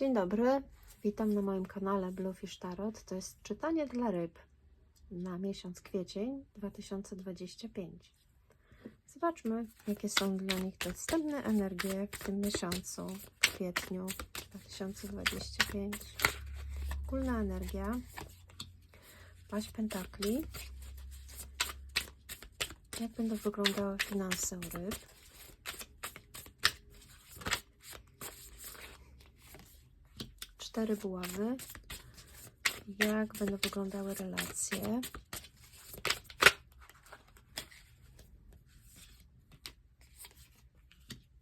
Dzień dobry, witam na moim kanale Bluefish Tarot. To jest czytanie dla ryb na miesiąc kwiecień 2025. Zobaczmy, jakie są dla nich dostępne energie w tym miesiącu, kwietniu 2025. Ogólna energia, paść pentakli. Jak będą wyglądały finanse u ryb? Cztery buławy. Jak będą wyglądały relacje?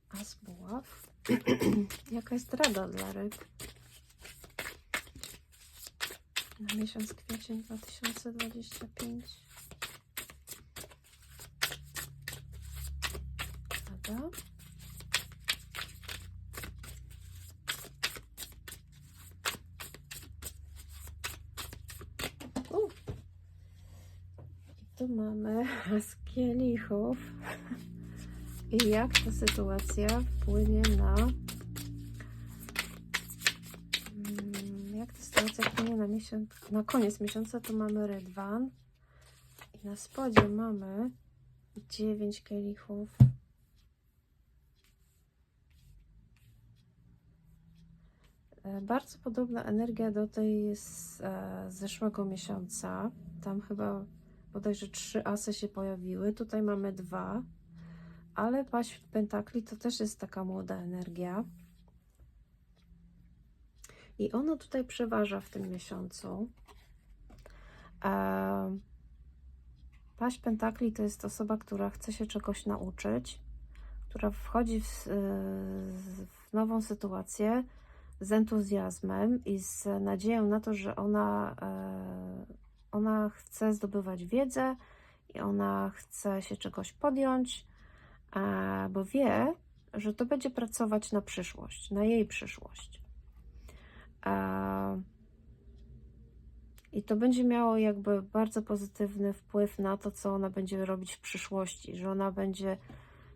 As buław. Jaka jest rada dla ryb? Na miesiąc kwiecień 2025. Rada. Tu mamy z kielichów. I jak ta sytuacja wpłynie na. Mm, Jak ta sytuacja wpłynie na miesiąc. Na koniec miesiąca tu mamy rydwan. I na spodzie mamy 9 kielichów. E, Bardzo podobna energia do tej z e, zeszłego miesiąca. Tam chyba bodajże trzy asy się pojawiły. Tutaj mamy dwa, ale paść pentakli to też jest taka młoda energia. I ono tutaj przeważa w tym miesiącu. E, paść pentakli to jest osoba, która chce się czegoś nauczyć, która wchodzi w, e, w nową sytuację z entuzjazmem i z nadzieją na to, że ona, e, ona chce zdobywać wiedzę i ona chce się czegoś podjąć, e, bo wie, że to będzie pracować na przyszłość, na jej przyszłość. E, I to będzie miało jakby bardzo pozytywny wpływ na to, co ona będzie robić w przyszłości, że ona będzie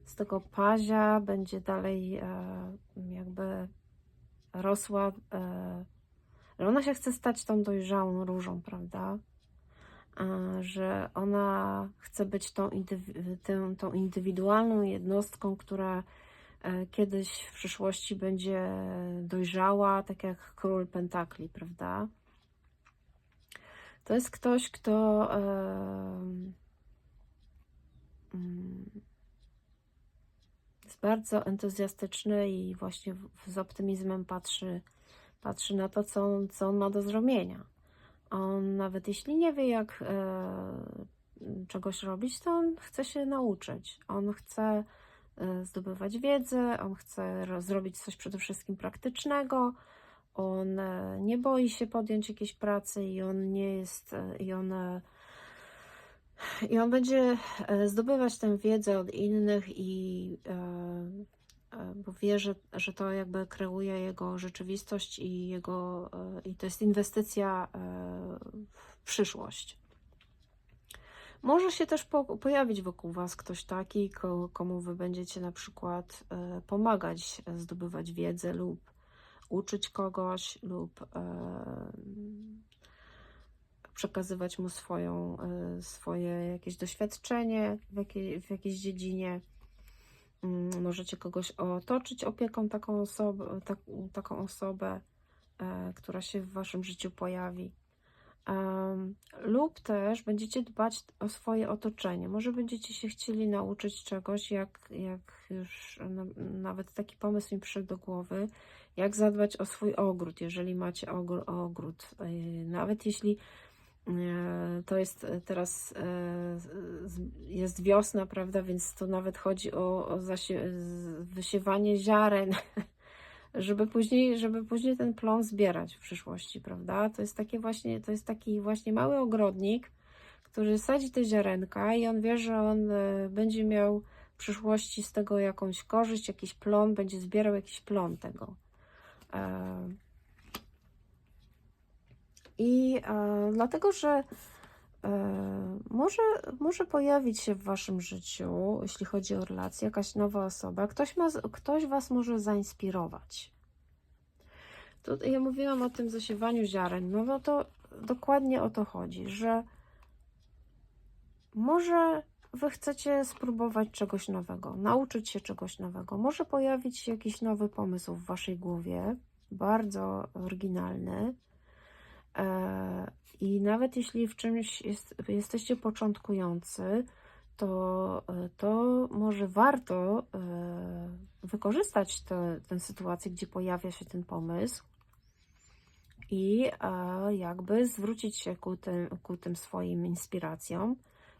z tego pazia, będzie dalej jakby rosła, e, że ona się chce stać tą dojrzałą różą, prawda? Że ona chce być tą, tą, indywidualną jednostką, która e, kiedyś w przyszłości będzie dojrzała, tak jak król pentakli, prawda? To jest ktoś, kto e, mm, jest bardzo entuzjastyczny i właśnie z optymizmem patrzy, patrzy na to, co co on ma do zrobienia. On nawet jeśli nie wie, jak e, czegoś robić, to on chce się nauczyć. On chce e, zdobywać wiedzę, on chce ro- zrobić coś przede wszystkim praktycznego. On e, nie boi się podjąć jakiejś pracy i on nie jest, i on i on będzie zdobywać tę wiedzę od innych i bo wie, że, że to jakby kreuje jego rzeczywistość i jego e, i to jest inwestycja e, w przyszłość. Może się też po, pojawić wokół Was ktoś taki, ko, komu Wy będziecie na przykład e, pomagać e, zdobywać wiedzę lub uczyć kogoś lub e, przekazywać mu swoją, e, swoje jakieś doświadczenie w, jakiej, w jakiejś dziedzinie. Mm, Możecie kogoś otoczyć opieką taką osobę, tak, taką osobę e, która się w Waszym życiu pojawi. Em, lub też będziecie dbać o swoje otoczenie. Może będziecie się chcieli nauczyć czegoś, jak, jak już na, nawet taki pomysł mi przyszedł do głowy, jak zadbać o swój ogród, jeżeli macie ogr, ogród. E, Nawet jeśli to jest teraz e, jest wiosna, prawda, więc to nawet chodzi o, o wysiewanie ziaren, żeby później, żeby później ten plon zbierać w przyszłości, prawda? To jest takie właśnie, to jest taki właśnie mały ogrodnik, który sadzi te ziarenka i on wie, że on e, będzie miał w przyszłości z tego jakąś korzyść, jakiś plon, będzie zbierał jakiś plon tego. I e, dlatego, że e, może, może pojawić się w Waszym życiu, jeśli chodzi o relacje, jakaś nowa osoba. Ktoś, ma, ktoś Was może zainspirować. Tutaj ja mówiłam o tym zasiewaniu ziaren. No, no to dokładnie o to chodzi, że może wy chcecie spróbować czegoś nowego, nauczyć się czegoś nowego. Może pojawić się jakiś nowy pomysł w waszej głowie, bardzo oryginalny. E, I nawet jeśli w czymś jest, jesteście początkujący, to, e, to może warto e, wykorzystać tę tę sytuację, gdzie pojawia się ten pomysł i jakby zwrócić się ku tym, ku tym swoim inspiracjom,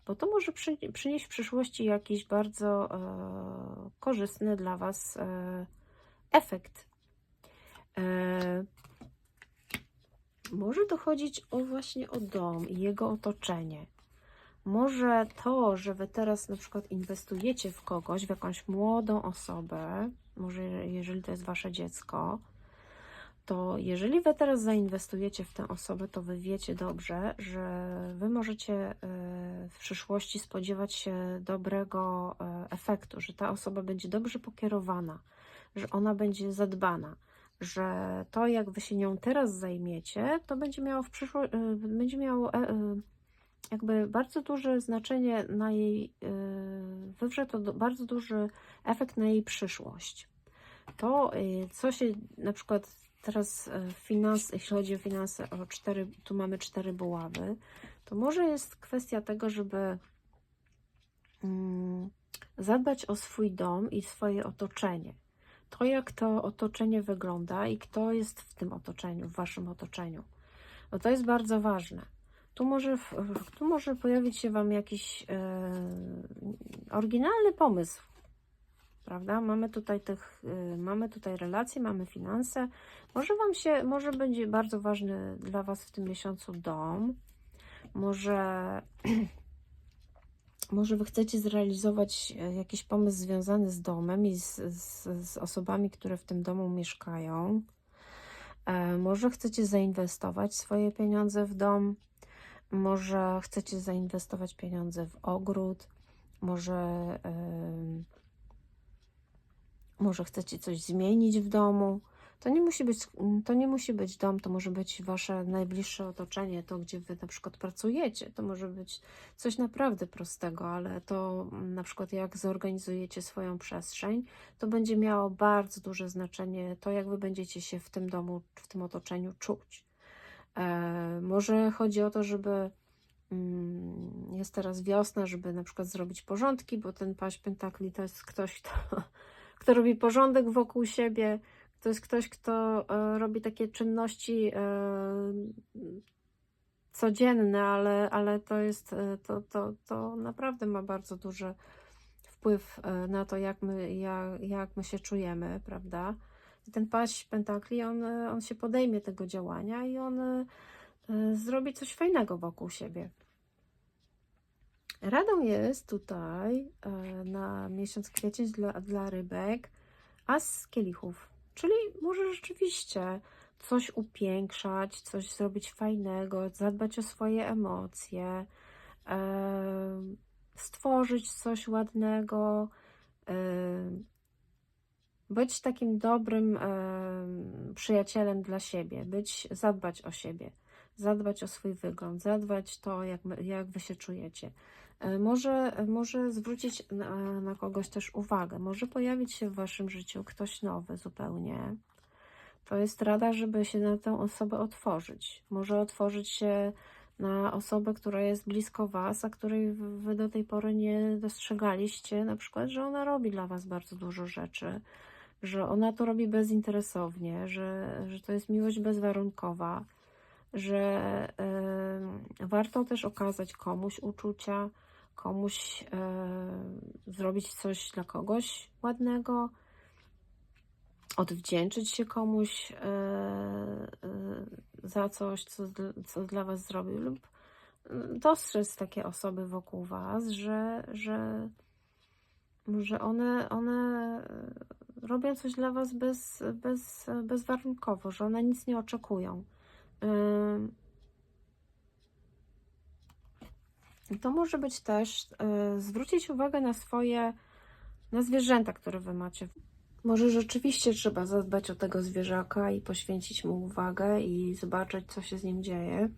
bo to może przy, przynieść w przyszłości jakiś bardzo korzystny dla Was efekt. Może dochodzić o właśnie o dom i jego otoczenie. Może to, że Wy teraz na przykład inwestujecie w kogoś, w jakąś młodą osobę, może jeżeli to jest Wasze dziecko, to jeżeli Wy teraz zainwestujecie w tę osobę, to Wy wiecie dobrze, że Wy możecie e, w przyszłości spodziewać się dobrego e, efektu, że ta osoba będzie dobrze pokierowana, że ona będzie zadbana, że to, jak Wy się nią teraz zajmiecie, to będzie miało w przyszłości, będzie miało e, e, jakby bardzo duże znaczenie na jej, e, wywrze to bardzo duży efekt na jej przyszłość. To, co się na przykład teraz finans, jeśli chodzi o finanse, o cztery, tu mamy cztery buławy, to może jest kwestia tego, żeby mm, zadbać o swój dom i swoje otoczenie. To, jak to otoczenie wygląda i kto jest w tym otoczeniu, w waszym otoczeniu. Bo to jest bardzo ważne. Tu może, tu może pojawić się Wam jakiś e, oryginalny pomysł, prawda? Mamy tutaj tych, y, mamy tutaj relacje, mamy finanse. Może Wam się, może będzie bardzo ważny dla Was w tym miesiącu dom. Może, może Wy chcecie zrealizować e, jakiś pomysł związany z domem i z, z, z osobami, które w tym domu mieszkają. E, Może chcecie zainwestować swoje pieniądze w dom. Może chcecie zainwestować pieniądze w ogród. Może może chcecie coś zmienić w domu. To nie musi być, to nie musi być dom, to może być wasze najbliższe otoczenie, to gdzie wy na przykład pracujecie. To może być coś naprawdę prostego, ale to mm, na przykład jak zorganizujecie swoją przestrzeń, to będzie miało bardzo duże znaczenie to, jak wy będziecie się w tym domu, w tym otoczeniu czuć. E, może chodzi o to, żeby mm, jest teraz wiosna, żeby na przykład zrobić porządki, bo ten paść pentakli to jest ktoś, kto, kto robi porządek wokół siebie, to jest ktoś, kto e, robi takie czynności e, codzienne, ale, ale to jest, e, to, to, to naprawdę ma bardzo duży wpływ na to, jak my, jak, jak my się czujemy, prawda? I ten paść pentakli, on, on się podejmie tego działania i on zrobi coś fajnego wokół siebie. Radą jest tutaj na miesiąc kwiecień dla, dla rybek as kielichów, czyli może rzeczywiście coś upiększać, coś zrobić fajnego, zadbać o swoje emocje, stworzyć coś ładnego, być takim dobrym przyjacielem dla siebie, być, zadbać o siebie, zadbać o swój wygląd, zadbać to, jak, jak wy się czujecie. E, Może, może zwrócić na, na kogoś też uwagę, może pojawić się w waszym życiu ktoś nowy zupełnie. To jest rada, żeby się na tę osobę otworzyć. Może otworzyć się na osobę, która jest blisko was, a której wy do tej pory nie dostrzegaliście, na przykład, że ona robi dla was bardzo dużo rzeczy, że ona to robi bezinteresownie, że, że to jest miłość bezwarunkowa, że e, warto też okazać komuś uczucia, komuś e, zrobić coś dla kogoś ładnego, odwdzięczyć się komuś e, e, za coś, co, co dla Was zrobił, lub mm, dostrzec takie osoby wokół Was, że, że, że one, one robią coś dla Was bez, bez, bezwarunkowo, że one nic nie oczekują. To może być też e, zwrócić uwagę na swoje, na zwierzęta, które wy macie. Może rzeczywiście trzeba zadbać o tego zwierzaka i poświęcić mu uwagę i zobaczyć, co się z nim dzieje.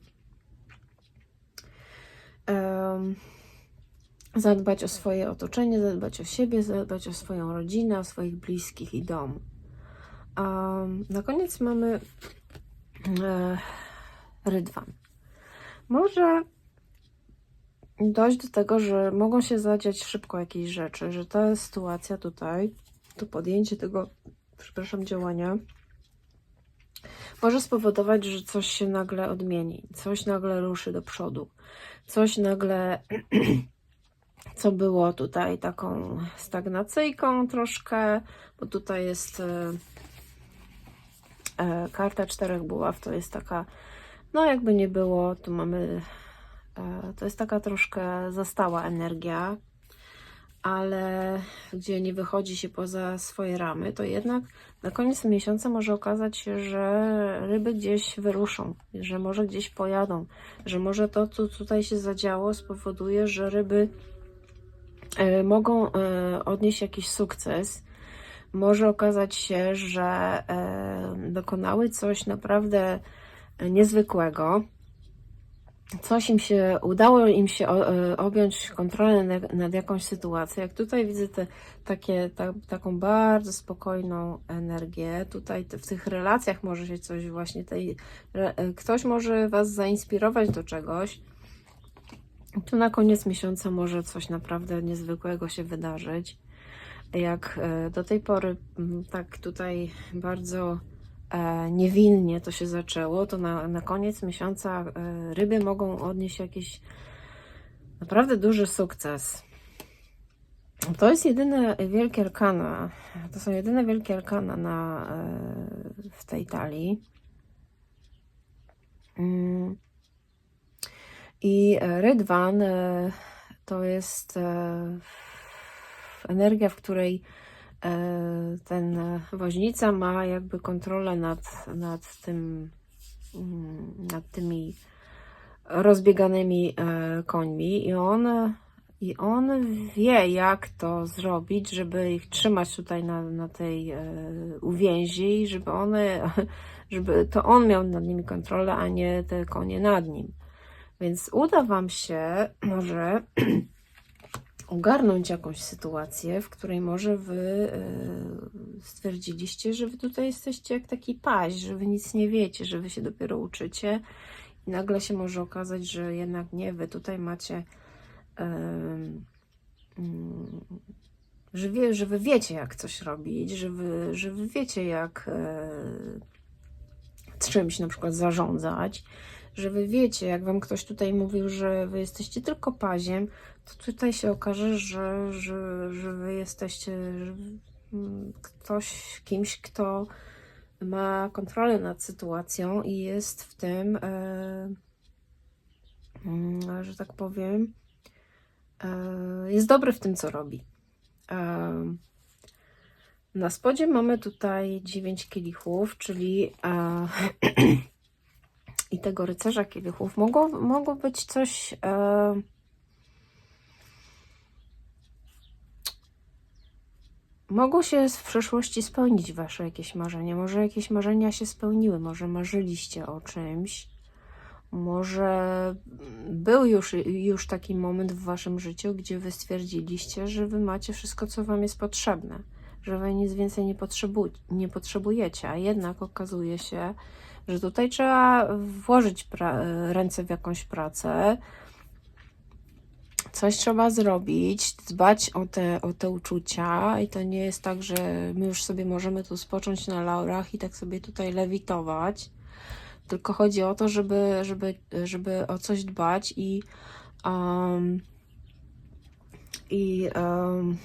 Zadbać o swoje otoczenie, zadbać o siebie, zadbać o swoją rodzinę, o swoich bliskich i dom. A na koniec mamy e, rydwan. Może dojść do tego, że mogą się zadziać szybko jakieś rzeczy, że ta sytuacja tutaj, to podjęcie tego, przepraszam, działania może spowodować, że coś się nagle odmieni, coś nagle ruszy do przodu, coś nagle, co było tutaj taką stagnacyjką troszkę, bo tutaj jest e, e, karta czterech buław, to jest taka, no jakby nie było, tu mamy, to jest taka troszkę zastała energia, ale gdzie nie wychodzi się poza swoje ramy, to jednak na koniec miesiąca może okazać się, że ryby gdzieś wyruszą, że może gdzieś pojadą, że może to, co tutaj się zadziało, spowoduje, że ryby e, mogą e, odnieść jakiś sukces. Może okazać się, że e, dokonały coś naprawdę niezwykłego, coś im się, udało im się e, objąć kontrolę nad, jakąś sytuacją. Jak tutaj widzę te, takie, ta, taką bardzo spokojną energię, tutaj w tych relacjach może się coś właśnie tej, e, ktoś może Was zainspirować do czegoś. Tu na koniec miesiąca może coś naprawdę niezwykłego się wydarzyć. Jak e, do tej pory m, tak tutaj bardzo niewinnie to się zaczęło, to na, na koniec miesiąca e, ryby mogą odnieść jakiś naprawdę duży sukces. To jest jedyne wielkie arkana. To są jedyne wielkie arkana na, e, w tej talii. Mm. I e, Rydwan e, to jest e, energia, w której e, ten e, woźnica ma jakby kontrolę nad, nad tym, mm, nad tymi rozbieganymi e, końmi i on, i on wie, jak to zrobić, żeby ich trzymać tutaj na, na tej e, uwięzi, żeby one, żeby to on miał nad nimi kontrolę, a nie te konie nad nim. Więc uda Wam się może ogarnąć jakąś sytuację, w której może Wy e, stwierdziliście, że Wy tutaj jesteście jak taki paź, że Wy nic nie wiecie, że Wy się dopiero uczycie i nagle się może okazać, że jednak nie, Wy tutaj macie em, mm, że, wie, że Wy wiecie, jak coś robić, że Wy, że wy wiecie, jak e, czymś na przykład zarządzać, że Wy wiecie, jak Wam ktoś tutaj mówił, że Wy jesteście tylko paziem, to tutaj się okaże, że, że, że Wy jesteście ktoś, kimś, kto ma kontrolę nad sytuacją i jest w tym, e, mm, że tak powiem, e, jest dobry w tym, co robi. E, na spodzie mamy tutaj 9 kielichów, czyli e, i tego rycerza kielichów mogło, mogło być coś. E, mogło się w przeszłości spełnić wasze jakieś marzenie. Może jakieś marzenia się spełniły, może marzyliście o czymś. Może był już, już taki moment w waszym życiu, gdzie wy stwierdziliście, że wy macie wszystko, co wam jest potrzebne, że wy nic więcej nie, potrzebu nie potrzebujecie, a jednak okazuje się, że tutaj trzeba włożyć ręce w jakąś pracę, coś trzeba zrobić, dbać o te, o te uczucia. I to nie jest tak, że my już sobie możemy tu spocząć na laurach i tak sobie tutaj lewitować, tylko chodzi o to, żeby, żeby, żeby o coś dbać i um, i, um,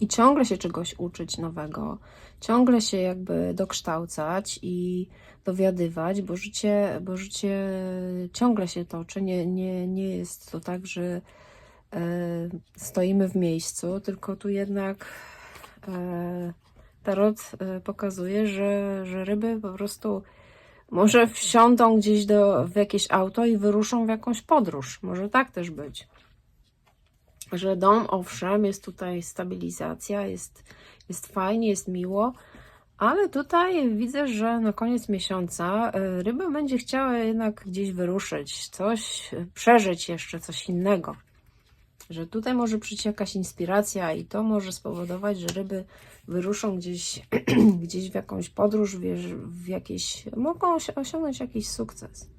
i ciągle się czegoś uczyć nowego, ciągle się jakby dokształcać i dowiadywać, bo życie, bo życie ciągle się toczy. Nie, nie, nie jest to tak, że e, stoimy w miejscu, tylko tu jednak e, tarot e, pokazuje, że, że ryby po prostu może wsiądą gdzieś do, w jakieś auto i wyruszą w jakąś podróż. Może tak też być. Że dom, owszem, jest tutaj stabilizacja, jest, jest fajnie, jest miło, ale tutaj widzę, że na koniec miesiąca y, ryba będzie chciała jednak gdzieś wyruszyć, coś y, przeżyć jeszcze, coś innego. Że tutaj może przyjść jakaś inspiracja i to może spowodować, że ryby wyruszą gdzieś, gdzieś w jakąś podróż, w jakieś, mogą osią- osiągnąć jakiś sukces.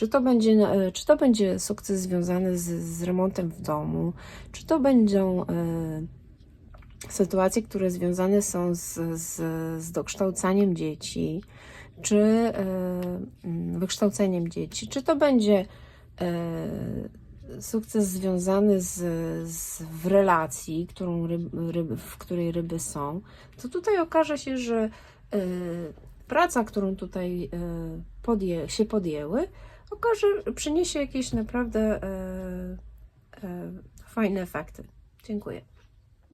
Czy to będzie, e, czy to będzie sukces związany z, z remontem w domu, czy to będą e, sytuacje, które związane są z, z, z dokształcaniem dzieci, czy e, mm, wykształceniem dzieci, czy to będzie sukces związany z, z w relacji, którą ryb, ryb, w której ryby są, to tutaj okaże się, że praca, którą tutaj podję, się podjęły, okaże, przyniesie jakieś naprawdę e, e, fajne efekty. Dziękuję.